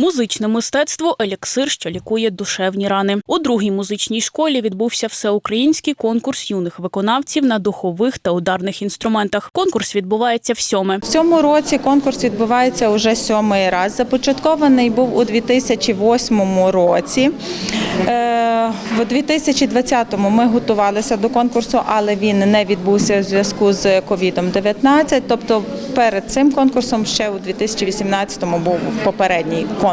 Музичне мистецтво еліксир, що лікує душевні рани. У другій музичній школі відбувся всеукраїнський конкурс юних виконавців на духових та ударних інструментах. Конкурс відбувається всьоме. В цьому році конкурс відбувається уже сьомий раз. Започаткований був у 2008 році. Е, В 2020-му ми готувалися до конкурсу, але він не відбувся у зв'язку з COVID-19. Тобто перед цим конкурсом ще у 2018-му був попередній конкурс.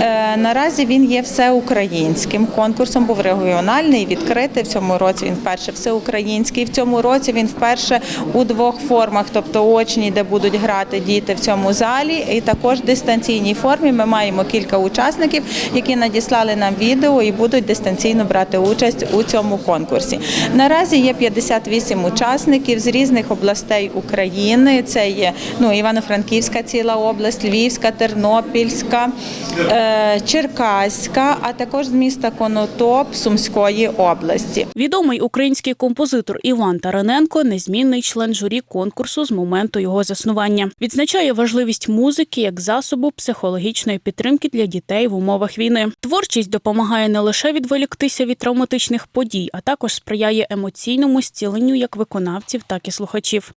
Е, Наразі він є всеукраїнським конкурсом, був регіональний, відкритий. В цьому році він вперше всеукраїнський. В цьому році він вперше у двох формах, тобто очній, де будуть грати діти в цьому залі, і також в дистанційній формі. Ми маємо кілька учасників, які надіслали нам відео і будуть дистанційно брати участь у цьому конкурсі. Наразі є 58 учасників з різних областей України. Це є ну Івано-Франківська ціла область, Львівська, Тернопільська, Черкаська, а також з міста Конотоп Сумської області. Відомий український композитор Іван Тараненко незмінний член журі конкурсу з моменту його заснування. Відзначає важливість музики як засобу психологічної підтримки для дітей в умовах війни. Творчість допомагає не лише відволіктися від травматичних подій, а також сприяє емоційному зціленню як виконавців, так і слухачів.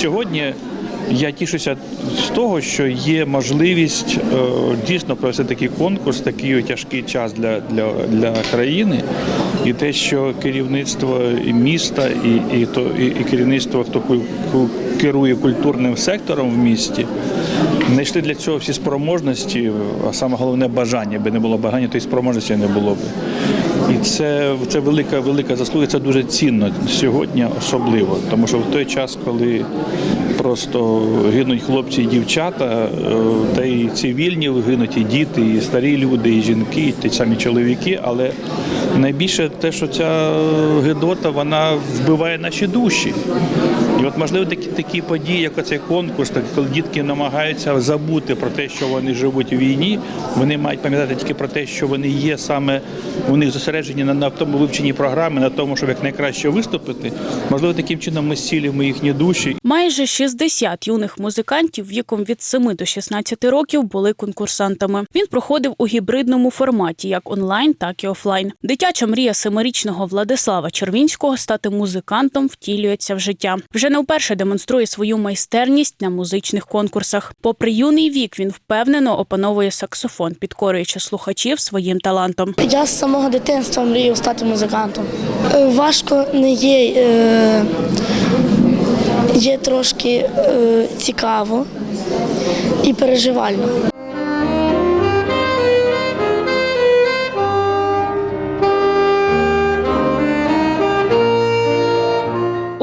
Сьогодні я тішуся з того, що є можливість е, дійсно провести такий конкурс, такий тяжкий час для, для, для країни, і те, що керівництво і міста, і, і, то, і, і керівництво, хто керує культурним сектором в місті, знайшли для цього всі спроможності, а саме головне бажання. Якби не було бажання, то і спроможності не було б. І це, це велика, велика заслуга. Це дуже цінно сьогодні, особливо, тому що в той час, коли просто гинуть хлопці і дівчата, е, та й цивільні гинуть і діти, і старі люди, і жінки, і ті самі чоловіки. Але найбільше те, що ця гидота, вона вбиває наші душі. І от можливо такі такі події, як оцей конкурс, так коли дітки намагаються забути про те, що вони живуть у війні, вони мають пам'ятати тільки про те, що вони є саме у них зосереджені на, на тому вивченні програми, на тому, щоб якнайкраще виступити. Можливо, таким чином ми зцілюємо їхні душі Майже 60 юних музикантів віком від 7 до 16 років були конкурсантами. Він проходив у гібридному форматі, як онлайн, так і офлайн. Дитяча мрія семирічного Владислава Червінського стати музикантом втілюється в життя. Вже не вперше демонструє свою майстерність на музичних конкурсах. Попри юний вік, він впевнено опановує саксофон, підкорюючи слухачів своїм талантом. Я з самого дитинства мріяв стати музикантом. Е, Важко не є, е, є трошки е, цікаво і переживально.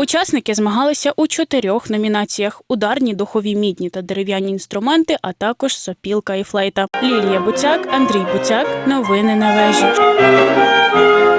Учасники змагалися у чотирьох номінаціях: ударні, духові, мідні та дерев'яні інструменти, а також сопілка і флейта. Лілія Буцяк, Андрій Буцяк. Новини на вежі. Thank you.